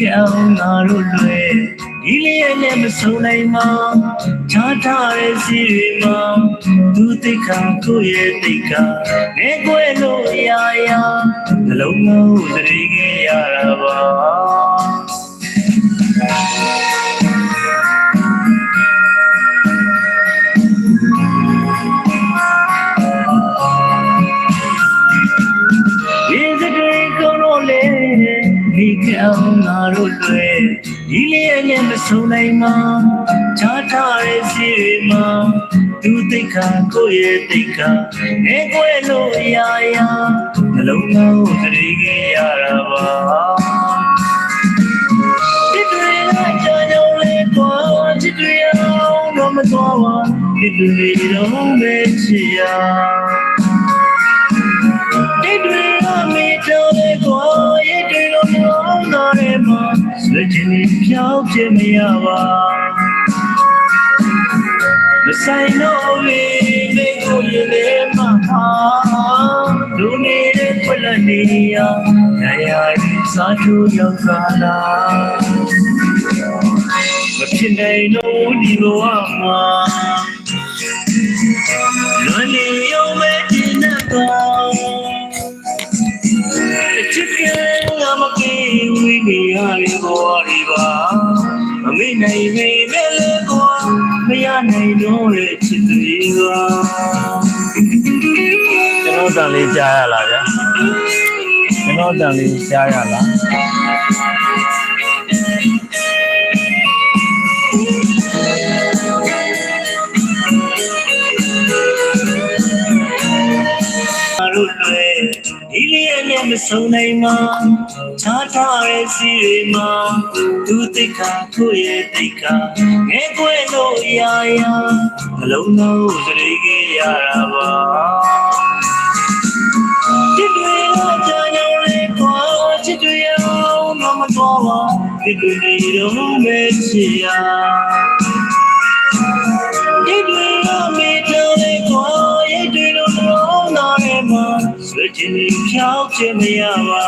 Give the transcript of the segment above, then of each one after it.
တော့လေမိကောင်းငါတို့လွယ်ဒီလေးရဲ့နဲ့မဆုံးနိုင်မချားထားတဲ့စီရီမသူတိတ်ခါကိုရဲ့တိတ်ခါနေကွယ်လို့အရာရာနှလုံးလုံးသတိကြီးရတာပါ င်းငါတို့တွေဒီလေးရဲ့နဲ့မဆုံးနိုင်မချားထားတဲ့စီမသူတိတ်ခါကိုယ့်ရဲ့တိတ်ခါနေကွယ်လို့အရာရာနှလုံးသားကိုတရေကြီးရတာပါဒီတွေကကြောင်ကြောင်လေးကွာဒီတွေအောင်တော့မသွားပါဒီတွေတော့မဲချီရဒီတွေအမေတော်တဲ့ကိုရဲ့တွေလုံးလုံး တော်တဲ့မှာစချင်နေဖြောင်းပြမရပါမဆိုင်တော့လေမေကိုရင်လေးမှာဟာလူနေတဲ့ခွက်လက်နေရနာယာရီစားထူရောက်ကားလာမဖြစ်နိုင်တော့ဒီဘဝမှာလွန်နေ ရရီဘောရီပါမမေ့နိုင်မေ့မဲလေကွာမရနိုင်တော့တဲ့ချစ်တွေကကျွန်တော်တန်လေးကြားရလားဗျာကျွန်တော်တန်လေးကြားရလား မဆုံးနိုင်မချားထားတဲ့စီရီမှာသူတိတ်ခါကိုယ့်ရဲ့တိတ်ခါငဲကွယ်လို့ရာရာအလုံးလုံးစရိကြီးရတာပါချစ်တွေအကြောင်းကြောင့်လေးကွာချစ်တွေအောင်မမတော်ပါဒီတွေနေတော့မဲချီယာဒီတွေအမေတော်လေးကွာရဲ့တွေတော့တော့နားနေ မှာဆွချင်နေဖြောင်းချင်မရပါ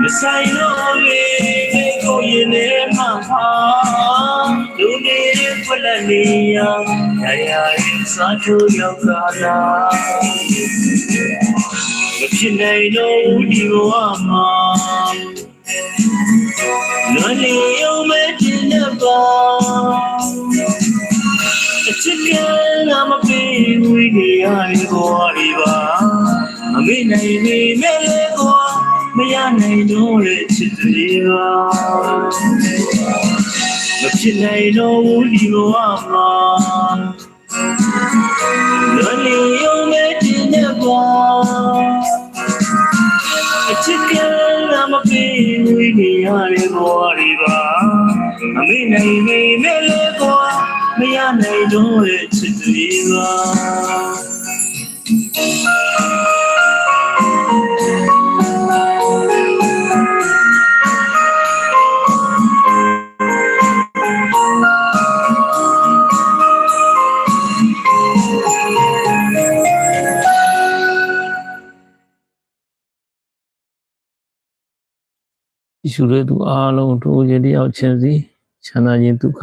မဆိုင်တော့လေကိုရင်နေမှာဟာလူနေတဲ့ခွက်လက်နေရရာရာစားချိုးရောက်ကားလာမဖြစ်နိုင်တော့ဘူးဒီဘဝမှာလွန်နေရုံပဲတင်နေပါ အချစ်ကငါမပြေဝိနေရဒီဘဝဒီပါမမေ့နိုင်နေမဲ့လေကွာမရနိုင်တော့တဲ့ချစ်တွေကမဖြစ်နိုင်တော့ဘူးဒီဘဝမှာလွန်နေရုံနဲ့တင်နေပါအချစ်ကလည်းမပြေဝိနေရတဲ့ဘဝတွေပါ အမေနိုင်မေမဲ့လေကွာမရနိုင်တော့တဲ့ချစ်တွေပါဒီရှုတဲ့သူအားလုံးတို့ရတဲ့အောင်ခြင်းစီ ချမ်းသာခြင်းဒုက္ခ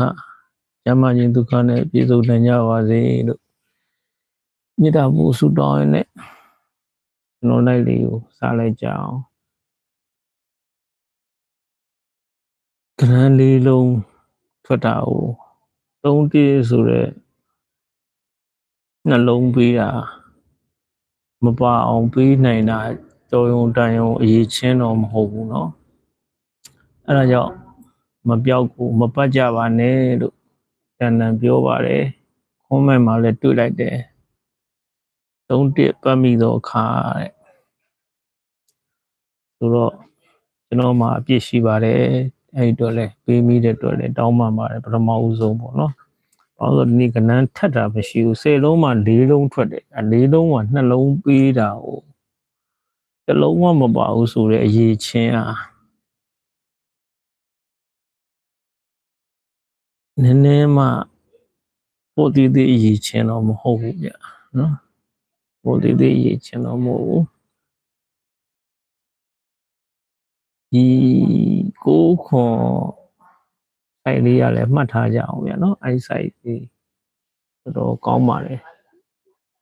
ကျမ်းမာခြင်းဒုက္ခနဲ့ပြည့်စုံနိုင်ကြပါစေလို့မေတ္တာပို့ဆုတောင်းရင်းနဲ့ကျွန်တော်လိုက်လေးကိုစားလိုက်ကြအောင်ကရန်လေးလုံးထွက်တာကိုသုံးတေးဆိုတဲ့နှလုံးပေးတာမပါအောင်ပေးနိုင်တာကြော်ယုံတန်ယုံအရေးချင်းတော့မဟုတ်ဘူးเนาะ အဲ့ဒါကြောင့် မပြောက်ကိုမပတ်ကြပါနဲ့လို့တန်တန်ပြောပါတယ်ခွန်မဲ့မှာလည်းတွေ့လိုက်တယ်သုံးတစ်ပတ်မိသောအခါတဲ့ဆိုတော့ကျွန်တော်မှာအပြစ်ရှိပါတယ်အဲ့ဒီတော့လဲပေးမိတဲ့အတွက်လဲတောင်းပန်ပါတယ်ပထမဦးဆုံးပေါ့နော်ဘာလို့လဲဒီနေ့ကနန်းထက်တာမရှိဘူး၁၀လုံးမှ၄လုံးထွက်တယ်အဲ၄လုံးမှနှလုံးပေးတာကိုတစ်လုံးမှမပါဘူးဆိုတဲ့အရေးချင်းအား နည်းနည်းမှပိုတည်တည်အရေးချင်းတော့မဟုတ်ဘူးဗျနော်ပိုတည်တည်အရေးချင်းတော့မဟုတ်ဘူးဒီကိုးခွန်စိုက်လေးရလည်းမှတ်ထားကြအောင်ဗျာနော်အဲ့ဒီစိုက်လေးတော်တော်ကောင်းပါတယ်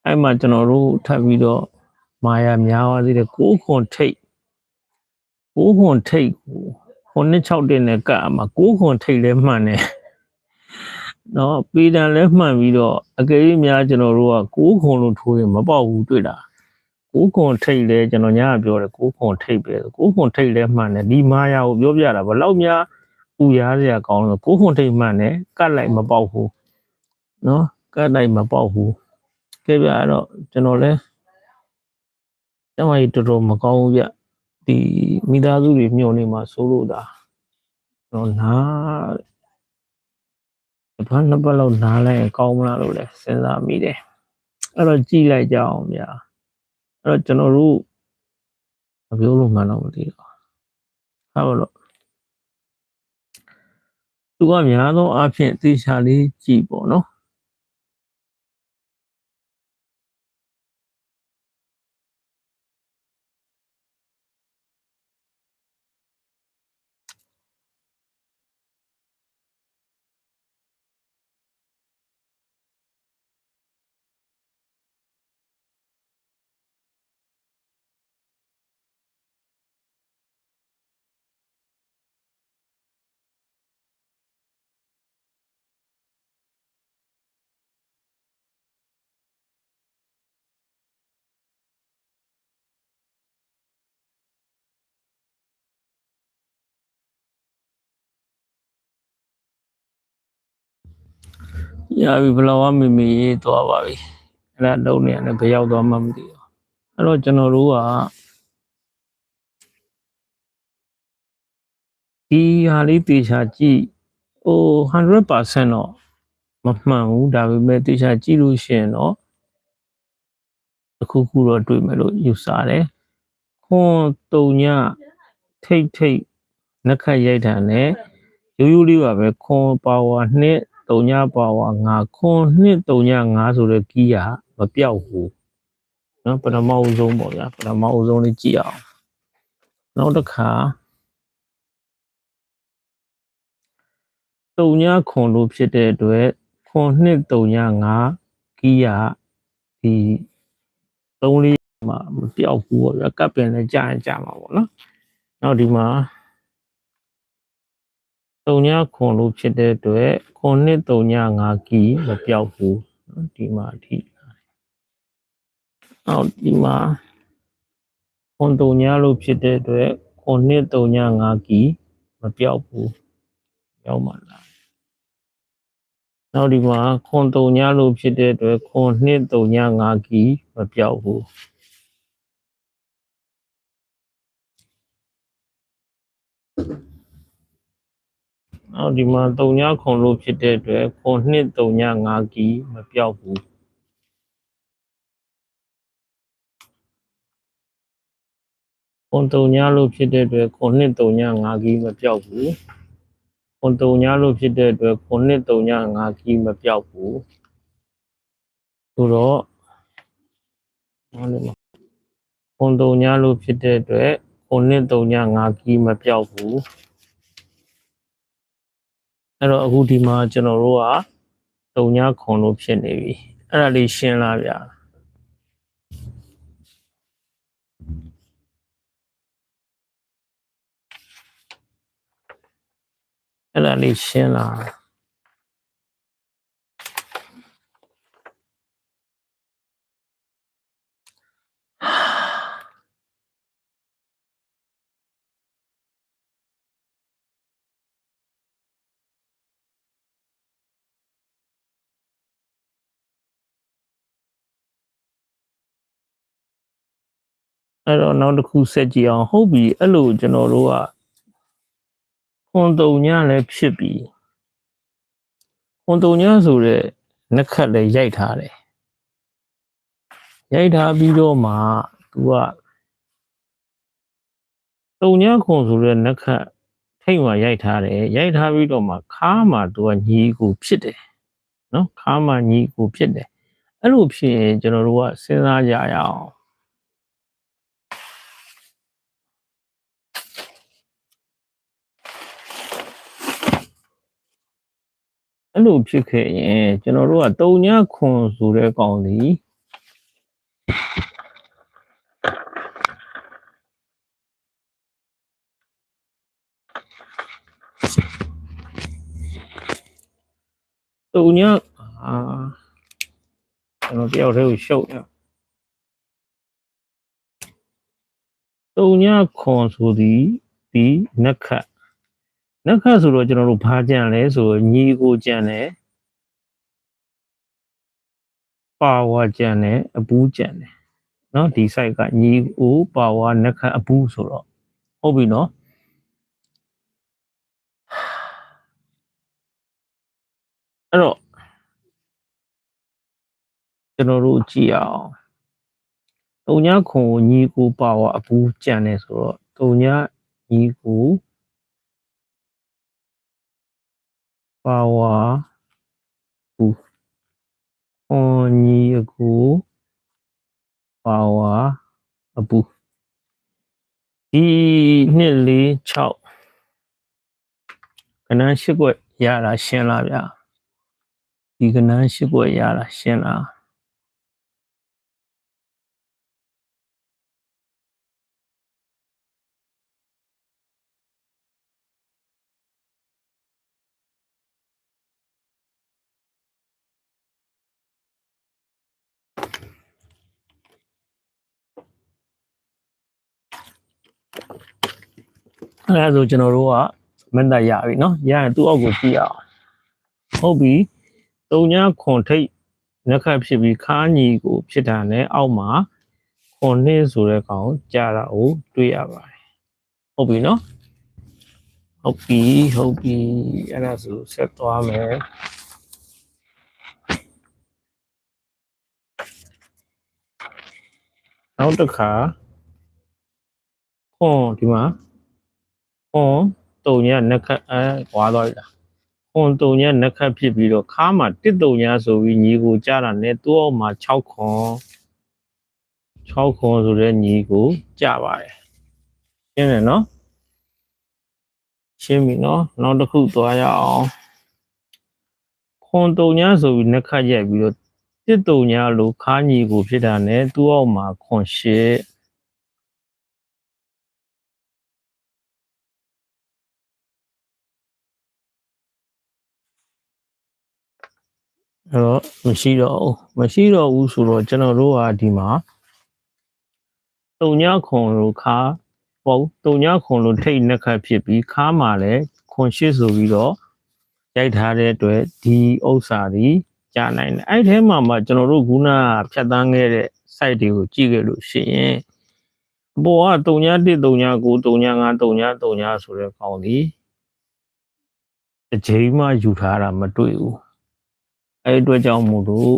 အဲ့မှာကျွန်တော်တို့ထပ်ပြီးတော့မာယာများသွားသေးတယ်ကိုးခွန်ထိတ်ကိုးခွန်ထိတ်ကိုခုနှစ်6တင်နဲ့ကတ်အမှာကိုးခွန်ထိတ်လည်းမှန်တယ် နော်ပေတံလည်းမှန်ပြီးတော့အကယ်၍များကျွန်တော်တို့ကကိုးခွန်လို့ထိုးရင်မပေါက်ဘူးတွေ့လားကိုးခွန်ထိတ်လဲကျွန်တော်ညာကပြောတယ်ကိုးခွန်ထိတ်ပဲကိုးခွန်ထိတ်လည်းမှန်တယ်ဒီမာယာကိုပြောပြတာဘယ်လောက်များဥရားစရာကောင်းလို့ကိုးခွန်ထိတ်မှန်တယ်ကတ်လိုက်မပေါက်ဘူးနော်ကတ်လိုက်မပေါက်ဘူးကြည့်ပြတော့ကျွန်တော်လဲကျမကြီးတော်တော်မကောင်းဘူးဗျဒီမိသားစုတွေမြို့နေမှာစိုးလို့တာကျွန်တော်နား တစ်ပတ်နှစ်ပတ်လောက်နားလိုက်ရင်ကောင်းမလားလို့လဲစဉ်းစားမိတယ်အဲ့တော့ကြည့်လိုက်ကြအောင်ဗျာအဲ့တော့ကျွန်တော်တို့မပြောလို့မှန်းတော့မသိတော့ဟုတ်ပါလို့သူကများသောအားဖြင့်သေချာလေးကြည့်ပေါ့နော် ရပြီဘလောကမေမေရေးသွားပါပြီအဲ့ဒါလုံးနေရတယ်ဘယ်ရောက်သွားမှမသိဘူးအဲ့တော့ကျွန်တော်တို့ကဒီဟာလေးတေချာကြည့်ဟို100%တော့မမှန်ဘူးဒါပေမဲ့တေချာကြည့်လို့ရှိရင်တော့တစ်ခုခုတော့တွေ့မယ်လို့ယူဆတယ်ခွန်တုံညထိတ်ထိတ်နှက်ခတ်ရိုက်တာနဲ့ရိုးရိုးလေးပါပဲခွန်ပါဝါနှစ် တုံညပါဝါ9ခွန်နှစ်တုံည9ဆိုတဲ့ကီးကမပြောက်ဘူးနော်ပထမအဆုံးပေါ့ဗျာပထမအဆုံးလေးကြည့်အောင်နောက်တစ်ခါတုံညခွန်လို့ဖြစ်တဲ့အတွက်ခွန်နှစ်တုံည9ကီးကဒီသုံးလေးမှာမပြောက်ဘူးပေါ့ဗျာကပ်ပင်လည်းကြာရင်ကြာမှာပေါ့နော်နောက်ဒီမှာ တုံညခွန်လို့ဖြစ်တဲ့အတွက်ခွန်နှစ်တုံည5ကီမပြောက်ဘူးနော်ဒီမှာအထိနောက်ဒီမှာခွန်တုံညလို့ဖြစ်တဲ့အတွက်ခွန်နှစ်တုံည5ကီမပြောက်ဘူးရောက်မှာလားနောက်ဒီမှာခွန်တုံညလို့ဖြစ်တဲ့အတွက်ခွန်နှစ်တုံည5ကီမပြောက်ဘူး နောက်ဒီမှာတုံညခွန်လို့ဖြစ်တဲ့အတွက်ခွန်နှစ်တုံည5ကီမပြောက်ဘူးခွန်တုံညလို့ဖြစ်တဲ့အတွက်ခွန်နှစ်တုံည5ကီမပြောက်ဘူးခွန်တုံညလို့ဖြစ်တဲ့အတွက်ခွန်နှစ်တုံည5ကီမပြောက်ဘူးဆိုတော့နောက်လေးမှာခွန်တုံညလို့ဖြစ်တဲ့အတွက်ခွန်နှစ်တုံည5ကီမပြောက်ဘူး အဲ့တော့အခုဒီမှာကျွန်တော်တို့ကတုံညာခွန်လို့ဖြစ်နေပြီအဲ့ဒါလေးရှင်းလာဗျာအဲ့ဒါလေးရှင်းလာ အဲ့တော့နောက်တစ်ခုဆက်ကြည့်အောင်ဟုတ်ပြီအဲ့လိုကျွန်တော်တို့ကခွန်တုံညာလည်းဖြစ်ပြီခွန်တုံညာဆိုတဲ့နှက်ခတ်လည်းရိုက်ထားတယ်ရိုက်ထားပြီးတော့မှ तू ကတုံညာခွန်ဆိုတဲ့နှက်ခတ်ထိတ်မှရိုက်ထားတယ်ရိုက်ထားပြီးတော့မှခါမှ तू ကညီကိုဖြစ်တယ်နော်ခါမှညီကိုဖြစ်တယ်အဲ့လိုဖြစ်ရင်ကျွန်တော်တို့ကစဉ်းစားကြရအောင် အဲ့လိုဖြစ်ခဲ့ရင်ကျွန်တော်တို့ကတုံညခွန်ဆိုတဲ့ကောင်ဒီတုံညအာကျွန်တော်တယောက်တည်းကိုရှုပ်နေတုံညခွန်ဆိုသည်ဒီနက္ခတ် နက္ခတ်ဆိုတော့ကျွန်တော်တို့ဘာကြံလဲဆိုတော့ညီကိုကြံတယ်ပါဝါကြံတယ်အပူးကြံတယ်เนาะဒီ site ကညီကိုပါဝါနက္ခတ်အပူးဆိုတော့ဟုတ်ပြီเนาะအဲ့တော့ကျွန်တော်တို့ကြည့်အောင်တုံညာခွန်ကိုညီကိုပါဝါအပူးကြံတယ်ဆိုတော့တုံညာညီကို ပါဝါဘူးအွန်ညီအကူပါဝါအပူဒီနှစ်လေး6ကနန်းရှိခွက်ရတာရှင်းလားဗျာဒီကနန်းရှိခွက်ရတာရှင်းလား အဲဒါဆိုကျွန်တော်တို့ကမတ်တရပြီနော်ရရင်သူ့အောက်ကိုကြည့်အောင်ဟုတ်ပြီတုံညာခွန်ထိတ်လက်ခတ်ဖြစ်ပြီးခါညီကိုဖြစ်တာနဲ့အောက်မှာခွန်နှစ်ဆိုတဲ့ကောင်ကြာတာကိုတွေ့ရပါတယ်ဟုတ်ပြီနော်ဟုတ်ပြီဟုတ်ပြီအဲ့ဒါဆိုဆက်သွားမယ်နောက်တစ်ခါခွန်ဒီမှာ ခွန်တုံညာနက်ခတ်အဲွာသွားပြီလားခွန်တုံညာနက်ခတ်ဖြစ်ပြီးတော့ခါမှာတစ်တုံညာဆိုပြီးညီကိုကြားတာနဲ့သူ့အောက်မှာ6ခွန်6ခွန်ဆိုတဲ့ညီကိုကြားပါတယ်ရှင်းတယ်နော်ရှင်းပြီနော်နောက်တစ်ခုသွားရအောင်ခွန်တုံညာဆိုပြီးနက်ခတ်ရိုက်ပြီးတော့တစ်တုံညာလို့ခါညီကိုဖြစ်တာနဲ့သူ့အောက်မှာခွန်ရှစ် အဲ့တော့မရှိတော့ဘူးမရှိတော့ဘူးဆိုတော့ကျွန်တော်တို့ကဒီမှာတုံညခွန်လို့ခါပေါ့တုံညခွန်လို့ထိတ်နှက်ခတ်ဖြစ်ပြီးခါမှာလည်းခွန်ရှိဆိုပြီးတော့ရိုက်ထားတဲ့အတွက်ဒီဥစ္စာတွေကြာနိုင်တယ်အဲ့ထဲမှာမှကျွန်တော်တို့ခုနကဖြတ်တန်းခဲ့တဲ့ site တွေကိုကြည့်ခဲ့လို့ရှိရင်အပေါ်ကတုံည1တုံည9တုံည5တုံညတုံညဆိုတဲ့ကောင်းဒီအချိန်မှယူထားတာမတွေ့ဘူး အဲ့ဒီအတွက်ကြောင့်မို့လို့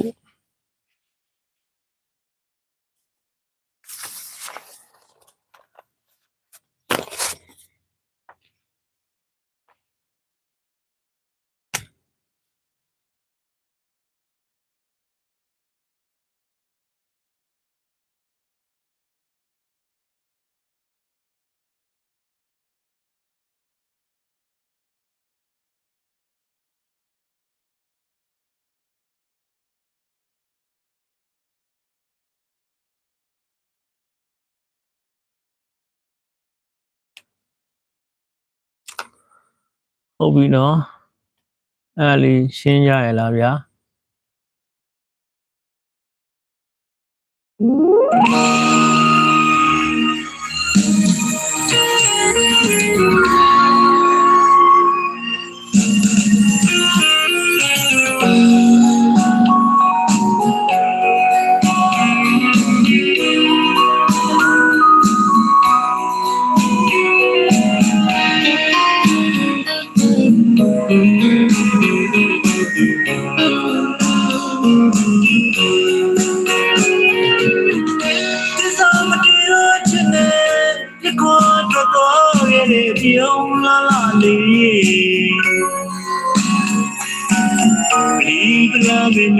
ဟုတ်ပြီနော်အဲ့ဒါလေးရှင်းကြရလားဗျာသ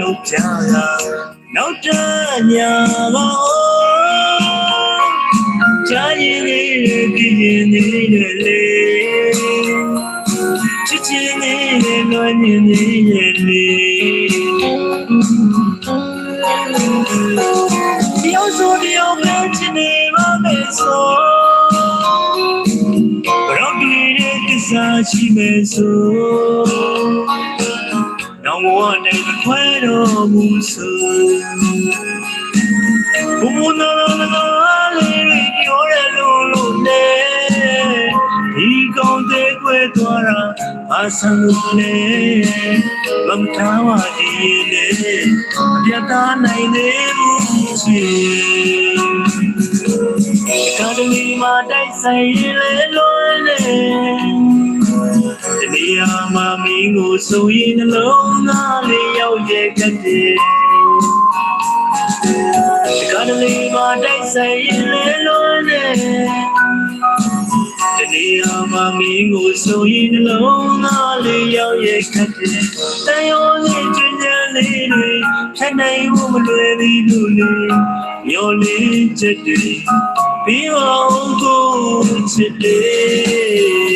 လာမင်းတို့ချာလာနောက်တညာပါချာရင်လေးပြင်းနေတယ်လေချချစ်ချင်းလေးလွယ်နေနေရဲ့လေတယောက်ဆိုတယောက်ပဲချစ်နေပါမယ်ဆိုဘရောတွေ့တဲ့ကိစ္စရှိမယ်ဆိုနောင်ဘ ဝနဲ့မခွဲတော့ဘူးဆိုဘုံဘုံနာနာနာလေးတွေပြောရလို့လို့လေဒီကောင်းတဲ့ကွယ်သွားတာအဆန်းလို့လေမမထားပါဒီလေပြတ်သားနိုင်သေးဘူးချီကာဒမီမှာတိုက်ဆိုင်ရင်လေလို့လေဒီနေရာ မှာမင်းကိုဆိုရင်နှလုံးသားလေးရောက်ရဲ့ကတည်းကကာဒမီမှာတိုက်ဆိုင်ရင်လေလို့လေဒီနေရာမှာမင်းကိုဆိုရင်နှလုံးသားလေးရောက်ရဲ့ကတည်းတန်ရောလေးကျွမ်းကျန်လေးတွေဖြတ်နိုင်ဖို့မလွယ်သေးလို့လေမျောလေးချက်တွေပြီးအောင်ကိုချစ်တယ်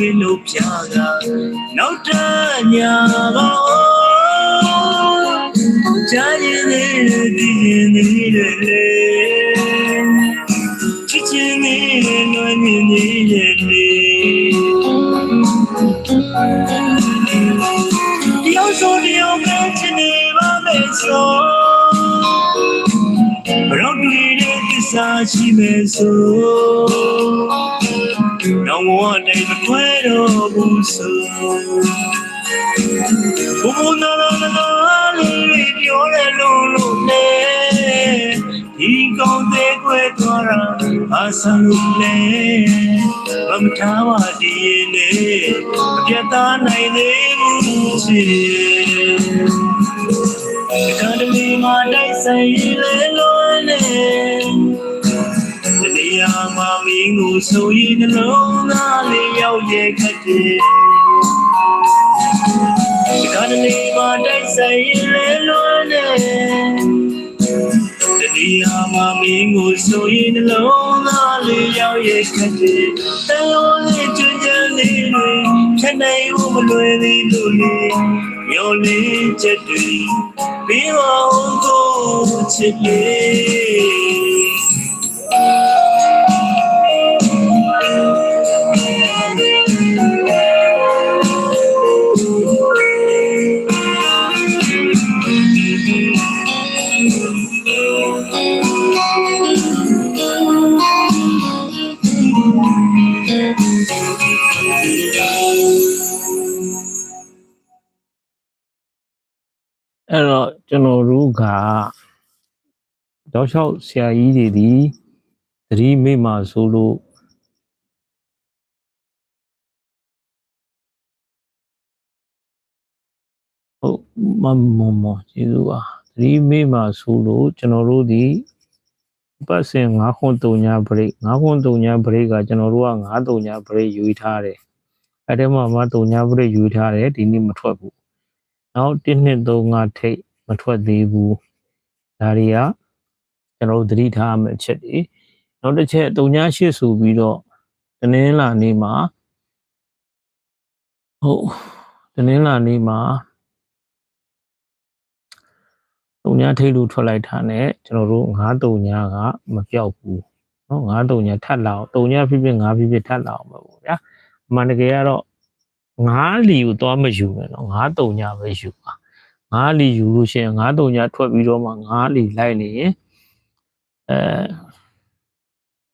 မင်းတို့ပြာကနောက်တညာပါကြားရင်လေးဒီရင်လေးလေချစ်ချင်းလေးလွယ်မြင်နေရဲ့လေတယောက်ဆိုတယောက်ပဲချင်နေပါမယ်ဆိုဘရောတွေ့တဲ့ကိစ္စရှိမယ်ဆို နောင်ဘဝနဲ့မခွဲတော့ဘူးဆိုဘုံဘုံနာနာနာလေးပြောရလို့လို့လေဒီကောင်းတဲ့ကွယ်သွားတာအဆန်းလို့လေမမထားပါဒီ ရင်လေမပြတ်သားနိုင်သေးဘူးချစ်ကံတမီမှာတိုက်ဆိုင်လေလို့လေဒီနေရာမှာမင်းကိုဆိုရင်နှလုံးသားလေးရောက်ရဲ့ခက်တယ်ဒီကနေ့မှာတိုက်ဆိုင်လေလို့လေဒီနေရာမှာမင်းကိုဆိုရင်နှလုံးသားလေးရောက်ရဲ့ခက်တယ်တန်ရောလေးကျွမ်းကျန်လေးတွေဖြတ်နိုင်ဖို့မလွယ်သေးလို့လေရောလေးချက်တွေပြီးအောင်ကိုချစ်လေ တောက်လျှောက်ဆရာကြီးတွေဒီသတိမိမှဆိုလို့ဟုတ်မမမကျေးဇူးပါသတိမိမှဆိုလို့ကျွန်တော်တို့ဒီပတ်စင်9ခွန်3ညဘရိတ်9ခွန်3ညဘရိတ်ကကျွန်တော်တို့က9 3ညဘရိတ်ယူထားတယ်အဲ့ဒီမှာမ3ညဘရိတ်ယူထားတယ်ဒီနေ့မထွက်ဘူးနောက်1နှစ်3 5ထိတ်မထွက်သေးဘူးဒါတွေက ကျွန်တော်တို့သတိထားရမယ့်အချက်တွေနောက်တစ်ချက်3ည8ဆိုပြီးတော့တနင်္လာနေ့မှာဟုတ်တနင်္လာနေ့မှာတုံညာထိတ်လို့ထွက်လိုက်တာနဲ့ကျွန်တော်တို့9တုံညာကမပြောက်ဘူးเนาะ9တုံညာထပ်လာအောင်တုံညာဖြစ်ဖြစ်9ဖြစ်ဖြစ်ထပ်လာအောင်ပဲပေါ့ဗျာအမှန်တကယ်ကတော့9လီကိုသွားမယူမယ်เนาะ9တုံညာပဲယူပါ9လီယူလို့ရှိရင်9တုံညာထွက်ပြီးတော့မှ9လီလိုက်နေရင် အဲ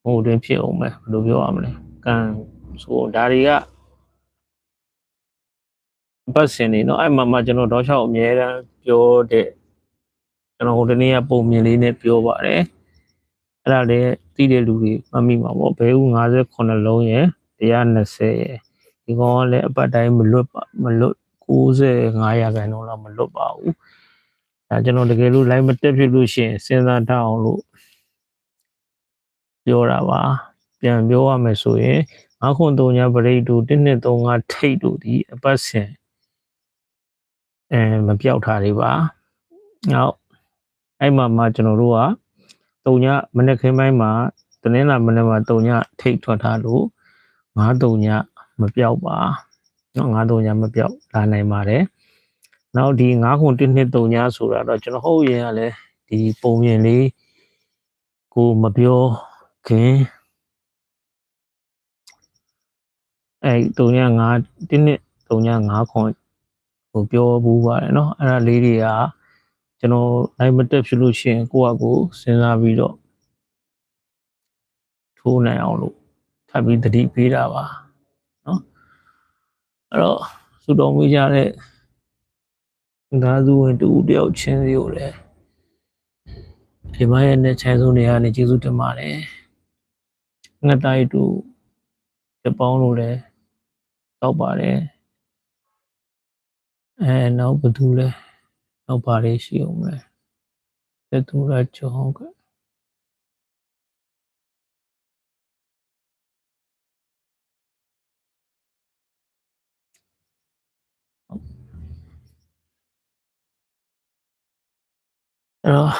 ဟိုတွင်ဖြစ်အောင်ပဲဘယ်လိုပြောရမလဲကံဆိုဒါတွေကပတ်စင်နေเนาะအဲ့မှာမှကျွန်တော်တော့ချောက်အမြဲတမ်းပြောတဲ့ကျွန်တော်ဟိုတနေ့ကပုံမြင်လေးနဲ့ပြောပါတယ် အဲ့ဒါလည်းသိတဲ့လူတွေမှတ်မိမှာပေါ့ဘဲဦး58လုံးရယ်120ရယ်ဒီကောင်ကလည်းအပတ်တိုင်းမလွတ်ပါမလွတ်95ရာခိုင်နှုန်းလောက်မလွတ်ပါဘူးဒါကျွန်တော်တကယ်လို့ live မတက်ဖြစ်လို့ရှိရင်စဉ်းစားထားအောင်လို့ ပြောတာပါပြန်ပြောရမယ်ဆိုရင်9ခွန်3ညပရိတ်တူ1235ထိတ်တူဒီအပတ်စဉ်အဲမပြောက်ထားသေးပါနောက်အဲ့မှာမှကျွန်တော်တို့က3ညမနေ့ခင်းပိုင်းမှာတနင်္လာမနေ့မှာ3ညထိတ်ထွက်ထားလို့9 3ညမပြောက်ပါနော်9 3ညမပြောက်လာနိုင်ပါတယ်နောက်ဒီ9ခွန်1 2 3ညဆိုတာတော့ကျွန်တော်ဟုတ်ရင်ကလည်းဒီပုံပြင်လေးကိုမပြော ခင်အဲ3ည9 1နှစ်3ည9ခွန်ဟိုပြောဘူးပါတယ်เนาะအဲ့ဒါလေးတွေကကျွန်တော် live မတက်ဖြစ်လို့ရှိရင်ကိုယ့်အကိုစဉ်းစားပြီးတော့ထိုးနိုင်အောင်လို့ထပ်ပြီးတတိပေးတာပါเนาะအဲ့တော့စူတော်မူကြတဲ့ငါးစုဝင်တူတယောက်ချင်းစီကိုလည်းဒီမရဲ့နဲ့ချမ်းဆုံးတွေကနေကျေးဇူးတင်ပါတယ် ငါတိုက်တူတပေါင်းလို့လည်းတောက်ပါတယ်အဲနောက်ဘယ်သူလဲနောက်ပါလေးရှိအောင်လဲတတူရချောင်းကအဲ့တော့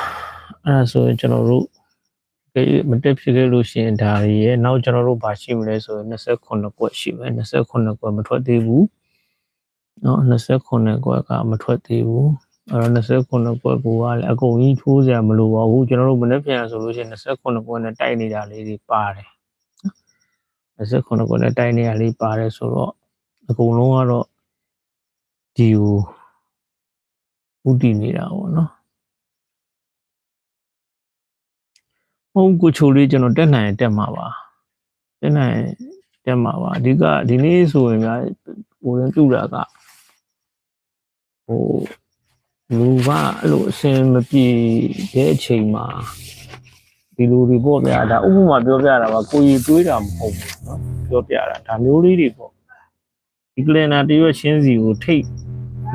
အဲ့ဒါဆိုရင်ကျွန်တော်တို့ဒီ မတက်ဖြစ်ခဲ့လို့ရှိရင်ဒါတွေရဲ့နောက်ကျွန်တော်တို့ဘာရှိမလဲဆိုရင်29ကွက်ရှိမယ်29ကွက်မထွက်သေးဘူးเนาะ29ကွက်ကမထွက်သေးဘူးအဲ့တော့29ကွက်ကလည်းအကုန်ကြီးထိုးစရာမလိုပါဘူးကျွန်တော်တို့မနေ့ပြန်ဆိုလို့ရှိရင်29ကွက်နဲ့တိုက်နေတာလေးတွေပါတယ်29ကွက်နဲ့တိုက်နေတာလေးပါတယ်ဆိုတော့အကုန်လုံးကတော့ဒီကိုဥတည်နေတာပေါ့နော် ဟုတ်ကိုချိုလေးကျွန်တော်တက်နိုင်ရင်တက်မှာပါတက်နိုင်ရင်တက်မှာပါအဓိကဒီနေ့ဆိုရင်များဟိုရင်ပြူတာကဟိုလူကအဲ့လိုအစင်မပြေတဲ့အချိန်မှာဒီလူတွေပေါ့ဗျာဒါဥပမာပြောပြတာပါကိုကြီးတွေးတာမဟုတ်ဘူးเนาะပြောပြတာဒါမျိုးလေးတွေပေါ့ဒီကလင်နာတရွက်ချင်းစီကိုထိတ်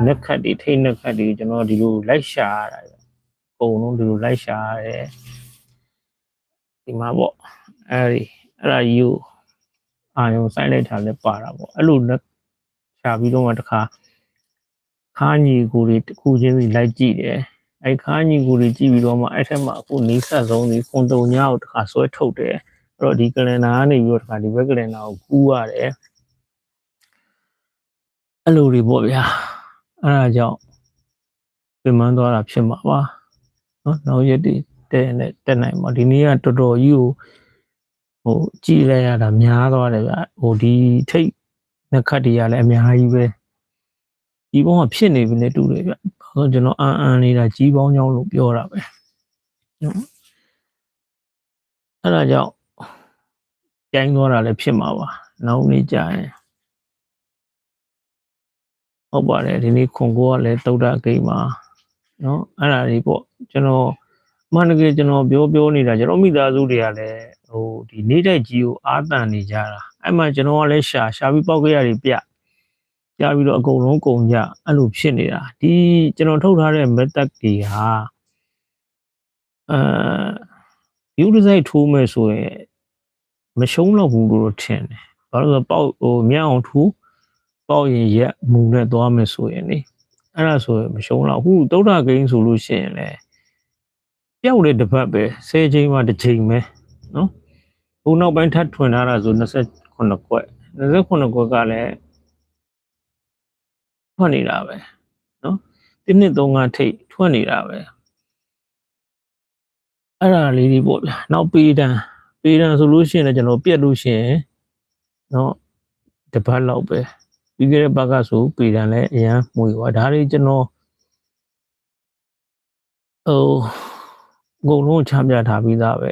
နှက်ခတ်တွေထိတ်နှက်ခတ်တွေကျွန်တော်ဒီလိုလိုက်ရှာရတာအကုန်လုံးဒီလိုလိုက်ရှာရတယ် ဒီမှာပေါ့အဲဒီအဲ့ဒါယူအာယုံဆိုင်လိုက်တာလည်းပါတာပေါ့အဲ့လိုနဲ့ရှာပြီးတော့မှတခါခါညီကိုတွေတစ်ခုချင်းစီလိုက်ကြည့်တယ်အဲ့ခါညီကိုတွေကြည့်ပြီးတော့မှအဲ့ထက်မှအခုနေဆက်ဆုံးဒီခွန်တုံညာကိုတခါဆွဲထုတ်တယ်အဲ့တော့ဒီကလန်နာကနေပြီးတော့တခါဒီဘက်ကလန်နာကိုကူးရတယ်အဲ့လိုတွေပေါ့ဗျာအဲ့ဒါကြောင့်ပြင်မသွားတာဖြစ်မှာပါနော်နောက်ရက်တွေ တဲ့နဲ့တက်နိုင်မှာဒီနေ့ကတော်တော်ကြီးကိုဟိုကြည်လိုက်ရတာများသွားတယ်ဗျဟိုဒီထိတ်နှစ်ခတ်တွေကလည်းအများကြီးပဲကြီးပေါင်းကဖြစ်နေပြီနဲ့တူတယ်ဗျဘာလို့ကျွန်တော်အန်အန်နေတာကြီးပေါင်းကြောင်းလို့ပြောတာပဲနော်အဲ့ဒါကြောင့်ကြိုင်းသွားတာလည်းဖြစ်မှာပါနောက်နေ့ကျရင်ဟုတ်ပါတယ်ဒီနေ့ခွန်ကိုကလည်းတုတ်တာဂိမ်းမှာနော်အဲ့ဒါကြီးပေါ့ကျွန်တော် မှန်တကယ်ကျွန်တော်ပြောပြောနေတာကျွန်တော်မိသားစုတွေကလည်းဟိုဒီနေတိုက်ကြီးကိုအာတန်နေကြတာအဲ့မှာကျွန်တော်ကလည်းရှာရှာပြီးပောက်ကြရတွေပြပြပြီးတော့အကုန်လုံးကုန်ကြအဲ့လိုဖြစ်နေတာဒီကျွန်တော်ထုတ်ထားတဲ့ method တွေဟာအဲ view design ထိုးမယ်ဆိုရင်မရှုံးတော့ဘူးလို့ထင်တယ်ဘာလို့လဲပေါက်ဟိုမြောက်အောင်ထိုးပေါက်ရင်ရက်မူနဲ့သွားမယ်ဆိုရင်လေအဲ့ဒါဆိုရင်မရှုံးတော့အခုတုတ်တာဂိမ်းဆိုလို့ရှိရင်လည်း ပျောက်တဲ့တစ်ပတ်ပဲ10ချိန်မှတစ်ချိန်ပဲနော်ဘုံနောက်ပိုင်းထပ်ထွင်ထားတာဆို29ကွက်29ကွက်ကလည်းထွက်နေတာပဲနော်1နှစ်3ကထိတ်ထွက်နေတာပဲအဲ့ဒါလေးဒီပေါ့ဗျာနောက်ပေတံပေတံဆိုလို့ရှိရင်လည်းကျွန်တော်ပြက်လို့ရှိရင်နော်တပတ်လောက်ပဲပြီးခဲ့တဲ့ဘက်ကဆိုပေတံလည်းအရန်မွေသွားဒါတွေကျွန်တော်ဟို အကုန်လုံးချပြထားပြီးသားပဲ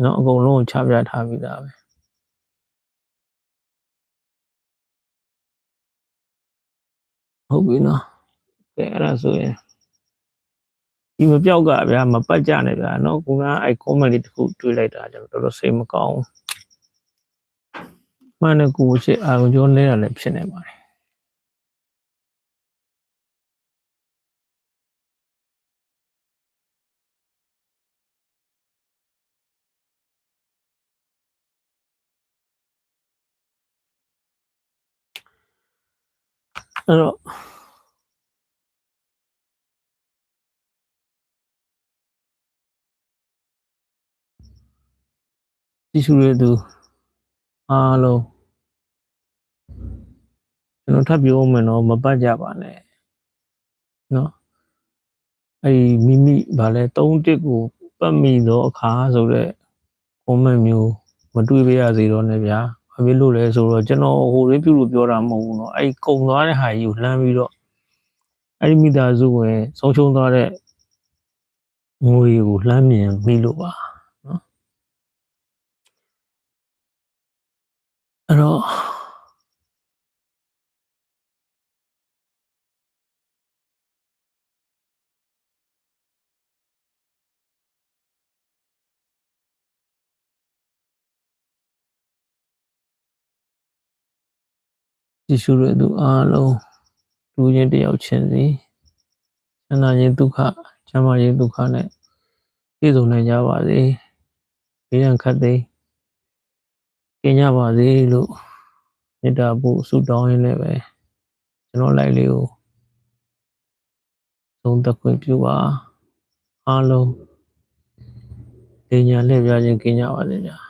เนาะအကုန်လုံးချပြထားပြီးသားပဲဟုတ်ပြီနော်ကဲအဲ့ဒါဆိုရင် ဒီမပြောက်ကဗျာမပတ်ကြနဲ့ဗျာနော်ကိုကအဲ့ comment လေးတစ်ခုတွေးလိုက်တာကျွန်တော်တော်တော်စိတ်မကောင်းဘူးမှန်တယ်ကိုချစ်အာရုံကြောလဲတာလည်းဖြစ်နေပါတယ် အဲ့တော့ဒီရှူရသူအားလုံးကျွန်တော်ထပ်ပြောမယ်နော်မပတ်ကြပါနဲ့နော်အဲ့ဒီမိမိဗာလဲ၃တစ်ကိုပတ်မိသောအခါဆိုတော့ comment မျိုးမတွေ့ပါရစေတော့နဲ့ဗျာ ဘာဖြစ်လို့လဲဆိုတော့ကျွန်တော်ဟိုရေးပြုလို့ပြောတာမဟုတ်ဘူးเนาะအဲ့ဒီကုံသွားတဲ့ဟာကြီးကိုလှမ်းပြီးတော့အဲ့ဒီမိသားစုဝင်ဆုံးရှုံးသွားတဲ့ငွေကိုလှမ်းမြင်မိလို့ပါเนาะအဲ့တော့ ဒီရှုရသူအားလုံးလူချင်းတယောက်ချင်းစီချမ်းသာခြင်းဒုက္ခချမ်းသာခြင်းဒုက္ခနဲ့ပြည့်စုံနိုင်ကြပါစေဘေးရန်ခတ်သိမ်းကျင်ကြပါစေလို့မေတ္တာပို့ဆုတောင်းရင်းနဲ့ပဲကျွန်တော်လိုက်လေးကိုသုံးသက်ခွင့်ပြုပါအားလုံးတင်ညာလှည့်ပြခြင်းကျင်ကြပါစေဗျာ